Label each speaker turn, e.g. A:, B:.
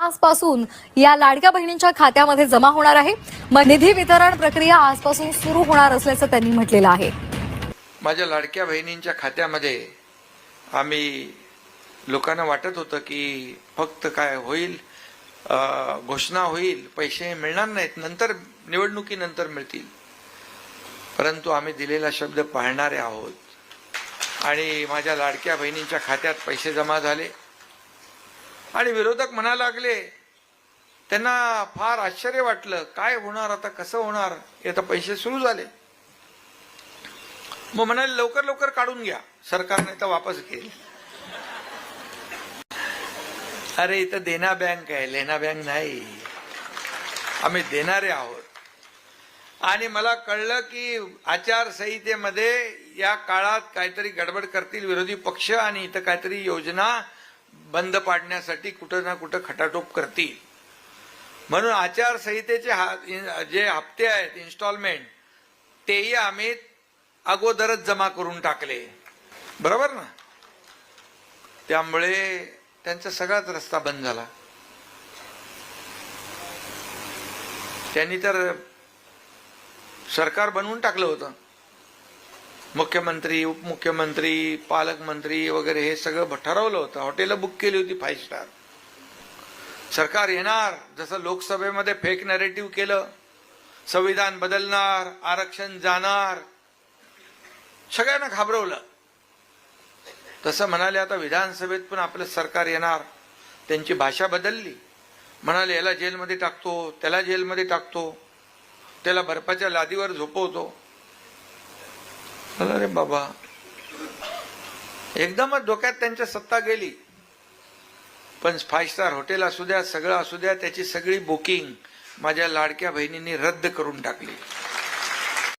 A: आजपासून या लाडक्या बहिणींच्या खात्यामध्ये जमा होणार आहे. मग निधी वितरण प्रक्रिया आजपासून सुरू होणार असल्याचं त्यांनी म्हटलेलं आहे.
B: माझ्या लाडक्या बहिणींच्या खात्यामध्ये आम्ही लोकांना वाटत होतं की फक्त काय होईल घोषणा होईल पैसे मिळणार नाहीत नंतर निवडणुकीनंतर मिळतील. परंतु आम्ही दिलेला शब्द पाळणारे आहोत. आणि माझ्या लाडक्या बहिणींच्या खात्यात पैसे जमा झाले. आणि विरोधक म्हणा लागले त्यांना फार आश्चर्य वाटलं काय होणार आता कसं होणार? हे आता पैसे सुरू झाले. मग म्हणाले लवकर लवकर काढून घ्या. सरकारने तर वापस घेईल अरे इथं देना बँक आहे. लेना बँक नाही. आम्ही देणारे आहोत. आणि मला कळलं की आचारसंहितेमध्ये या काळात काहीतरी गडबड करतील विरोधी पक्ष आणि इथं काहीतरी योजना बंद पाडण्यासाठी कुठं ना कुठं खटाटोप करतील. म्हणून आचारसंहितेचे हा- जे हप्ते आहेत इन्स्टॉलमेंट तेही आम्ही अगोदरच जमा करून टाकले. बरोबर ना? त्यामुळे त्यांचा सगळाच रस्ता बंद झाला. त्यांनी तर सरकार बनवून टाकलं होतं. मुख्यमंत्री उपमुख्यमंत्री पालकमंत्री वगैरे हे सगळं ठरवलं होतं. हॉटेलं बुक केली होती फाईव्ह स्टार सरकार येणार जसं लोकसभेमध्ये फेक नॅरेटिव्ह केलं संविधान बदलणार आरक्षण जाणार सगळ्यांना घाबरवलं. तसं म्हणाले आता विधानसभेत पण आपलं सरकार येणार. त्यांची भाषा बदलली. म्हणाले याला जेलमध्ये टाकतो त्याला जेलमध्ये टाकतो त्याला बर्फाच्या लादीवर झोपवतो. अरे बाबा. एकदमच डोक्यात त्यांच्या सत्ता गेली. पण फाईव्ह स्टार हॉटेल असू द्या सगळं असू द्या त्याची सगळी बुकिंग माझ्या लाडक्या बहिणींनी रद्द करून टाकली.